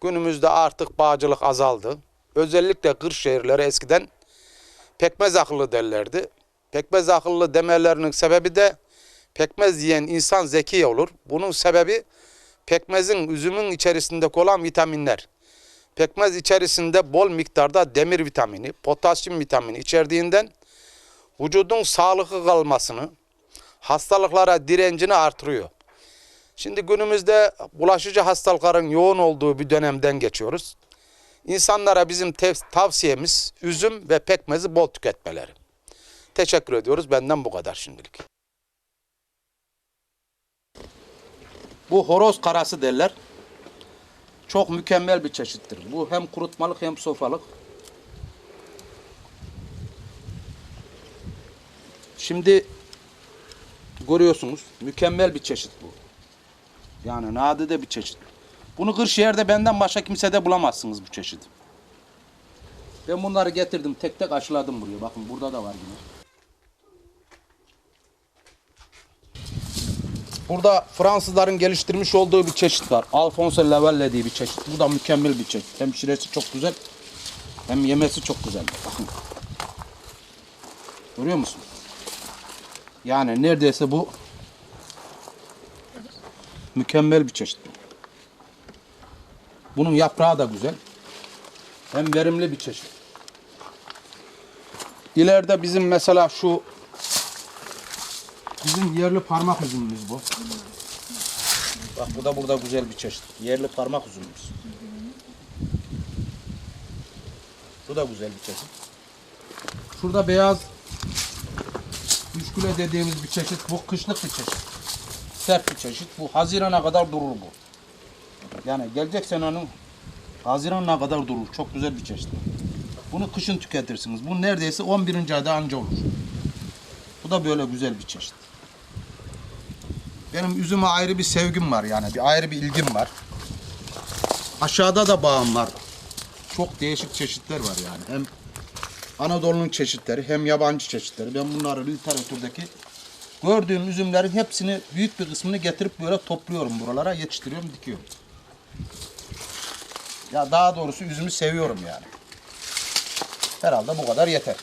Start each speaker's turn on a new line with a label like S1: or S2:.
S1: Günümüzde artık bağcılık azaldı. Özellikle Kırşehirlere eskiden pekmez akıllı derlerdi. Pekmez akıllı demelerinin sebebi de pekmez yiyen insan zeki olur. Bunun sebebi pekmezin, üzümün içerisinde olan vitaminler. Pekmez içerisinde bol miktarda demir vitamini, potasyum vitamini içerdiğinden vücudun sağlıklı kalmasını, hastalıklara direncini artırıyor. Şimdi günümüzde bulaşıcı hastalıkların yoğun olduğu bir dönemden geçiyoruz. İnsanlara bizim tavsiyemiz üzüm ve pekmezi bol tüketmeleri. Teşekkür ediyoruz. Benden bu kadar şimdilik. Bu horoz karası derler. Çok mükemmel bir çeşittir. Bu hem kurutmalık hem sofralık. Şimdi görüyorsunuz mükemmel bir çeşit bu. Yani nadide bir çeşit. Bunu Kırşehir'de benden başka kimsede bulamazsınız bu çeşidi. Ben bunları getirdim tek tek aşıladım buraya. Bakın burada da var yine. Burada Fransızların geliştirmiş olduğu bir çeşit var. Alphonse Lavelle diye bir çeşit. Bu da mükemmel bir çeşit. Hem şiresi çok güzel hem yemesi çok güzel. Bakın. Görüyor musun? Yani neredeyse bu mükemmel bir çeşit. Bunun yaprağı da güzel. Hem verimli bir çeşit. İleride bizim mesela şu bizim yerli parmak üzümümüz bu. Bak bu da burada güzel bir çeşit. Yerli parmak üzümümüz. Bu da güzel bir çeşit. Şurada beyaz müşküle dediğimiz bir çeşit. Bu kışlık bir çeşit. Sert bir çeşit. Bu Haziran'a kadar durur bu. Yani gelecek senenin Haziran'a kadar durur. Çok güzel bir çeşit. Bunu kışın tüketirsiniz. Bu neredeyse 11. ayda anca olur. Bu da böyle güzel bir çeşit. Benim üzüme ayrı bir sevgim var yani. Bir ayrı bir ilgim var. Aşağıda da bağım var. Çok değişik çeşitler var yani. Hem Anadolu'nun çeşitleri hem yabancı çeşitleri. Ben bunları literatürdeki gördüğüm üzümlerin hepsini büyük bir kısmını getirip böyle topluyorum buralara, yetiştiriyorum, dikiyorum. Ya daha doğrusu üzümü seviyorum yani. Herhalde bu kadar yeter.